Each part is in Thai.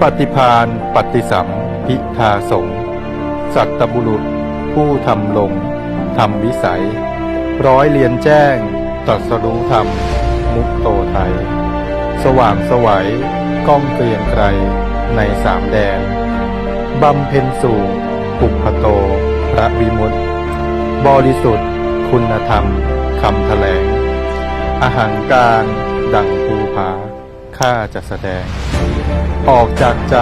ปฏิพานปฏิสัมพิทาสงสัตบุรุษ ผู้ทำลงทำวิสัย ร้อยเรียนแจ้งตรัสรู้ธรรม มุตโตไทย สว่างสวัยก้องเกรียงไกรในสามแดนบำเพ็ญสู่ปุพพโต พระวิมุตติบริสุทธิ์ คุณธรรมคำแถลงอาหารการดังภูผาข้าจะแสดง ออกจากใจ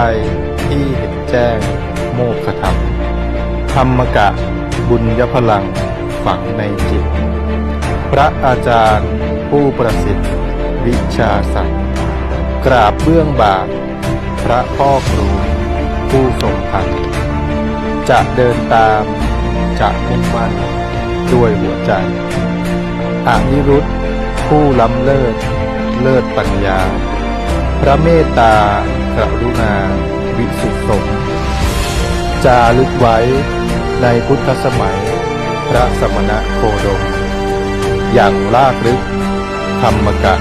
ที่เห็นแจ้งโมกขธรรม ธรรมกะบุญยพลังฝังในจิต พระอาจารย์ผู้ประสิทธิ์ วิชาสัตว์กราบเบื้องบาท พระพ่อครู ผู้ทรงธรรมจะเดินตาม จะมุ่งมั่นด้วยหัวใจอานิรุธผู้ล้ำเลิศ เลิศปัญญา พระเมตตากรุณา วิสุทธสมจารึกไว้ในพุทธสมัย พระสมณะโคดม อย่างลากลึกธรรมกะ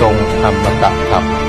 ทรงธรรมกะธรรม